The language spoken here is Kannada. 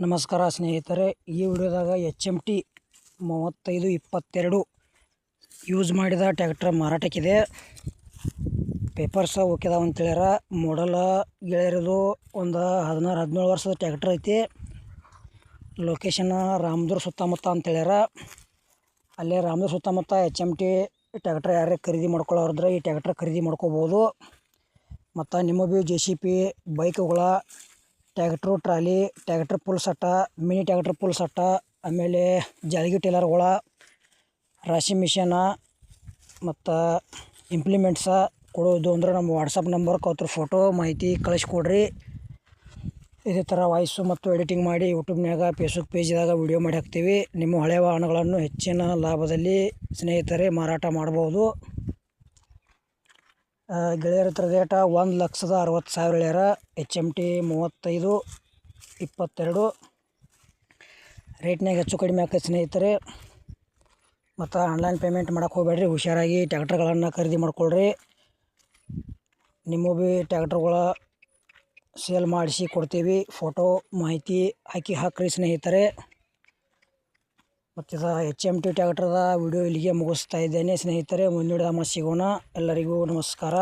ನಮಸ್ಕಾರ ಸ್ನೇಹಿತರೆ, ಈ ವಿಡಿಯೋದಾಗ ಎಚ್ ಎಂ ಟಿ ಮೂವತ್ತೈದು ಇಪ್ಪತ್ತೆರಡು ಯೂಸ್ ಮಾಡಿದ ಟ್ಯಾಕ್ಟ್ರ್ ಮಾರಾಟಕ್ಕಿದೆ. ಪೇಪರ್ಸ ಓಕೆದಾವ ಅಂತೇಳ್ಯಾರ. ಮಾಡಲ ಗೆಳೆಯರದು ಒಂದು ಹದಿನಾರು, ಹದಿನೇಳು ವರ್ಷದ ಟ್ಯಾಕ್ಟ್ರ್ ಐತಿ. ಲೊಕೇಶನ್ ರಾಮದುರ್ ಸುತ್ತಮುತ್ತ ಅಂತೇಳ್ಯಾರ. ಅಲ್ಲೇ ರಾಮದುರ್ ಸುತ್ತಮುತ್ತ ಎಚ್ ಎಂ ಟಿ ಟ್ಯಾಕ್ಟ್ರ್ ಯಾರೇ ಖರೀದಿ ಮಾಡ್ಕೊಳ್ಳೋರಿದ್ರೆ ಈ ಟ್ಯಾಕ್ಟ್ರ್ ಖರೀದಿ ಮಾಡ್ಕೋಬೋದು. ಮತ್ತು ನಿಮ್ಮ ಭೀ ಜೆ ಸಿ ಪಿ ಬೈಕ್ಗಳ tractor, trolley, tractor full ಸಟ್ಟ, mini tractor full ಸಟ್ಟ, ಆಮೇಲೆ ಜಾಲಗಿ ಟೇಲರ್ಗಳ ರಾಶಿ ಮಿಷನ ಮತ್ತು ಇಂಪ್ಲಿಮೆಂಟ್ಸ ಕೊಡೋದು ಅಂದ್ರೆ ನಮ್ಮ ವಾಟ್ಸಪ್ ನಂಬರ್ ಅವ್ರ ಫೋಟೋ, ಮಾಹಿತಿ ಕಳಿಸ್ಕೊಡ್ರಿ. ಇದೇ ಥರ ವಾಯ್ಸು ಮತ್ತು ಎಡಿಟಿಂಗ್ ಮಾಡಿ ಯೂಟ್ಯೂಬ್ನಾಗ ಫೇಸ್ಬುಕ್ ಪೇಜ್ದಾಗ ವಿಡಿಯೋ ಮಾಡಿ ಹಾಕ್ತೀವಿ. ನಿಮ್ಮ ಹಳೆಯ ವಾಹನಗಳನ್ನು ಹೆಚ್ಚಿನ ಲಾಭದಲ್ಲಿ ಸ್ನೇಹಿತರೆ ಮಾರಾಟ ಮಾಡ್ಬೋದು. ಗೆಳೆಯರ ಹತ್ರ ರೇಟ ಒಂದು ಲಕ್ಷದ ಅರವತ್ತು ಸಾವಿರ ಹೇಳ್ಯಾರ. ಎಚ್ ಎಂ ಟಿ ಮೂವತ್ತೈದು, ಇಪ್ಪತ್ತೆರಡು. ರೇಟ್ನಾಗ ಹೆಚ್ಚು ಕಡಿಮೆ ಆಕೈತೆ ಸ್ನೇಹಿತರೆ. ಮತ್ತು ಆನ್ಲೈನ್ ಪೇಮೆಂಟ್ ಮಾಡೋಕೆ ಹೋಗಬೇಡ್ರಿ. ಹುಷಾರಾಗಿ ಟ್ಯಾಕ್ಟರ್ಗಳನ್ನು ಖರೀದಿ ಮಾಡ್ಕೊಳ್ರಿ. ನಿಮ್ಮ ಭೀ ಟ್ಯಾಕ್ಟ್ರ್ಗಳ ಸೇಲ್ ಮಾಡಿಸಿ ಕೊಡ್ತೀವಿ. ಫೋಟೋ ಮಾಹಿತಿ ಹಾಕಿ ಹಾಕ್ರಿ ಸ್ನೇಹಿತರೆ. ಮತ್ತು ಇದು ಎಚ್ ಎಂ ಟಿ ಟ್ಯಾಕ್ಟ್ರದ ವಿಡಿಯೋ ಇಲ್ಲಿಗೆ ಮುಗಿಸ್ತಾ ಇದ್ದೇನೆ ಸ್ನೇಹಿತರೆ, ಮುಂದಿನ ಸಿಗೋಣ. ಎಲ್ಲರಿಗೂ ನಮಸ್ಕಾರ.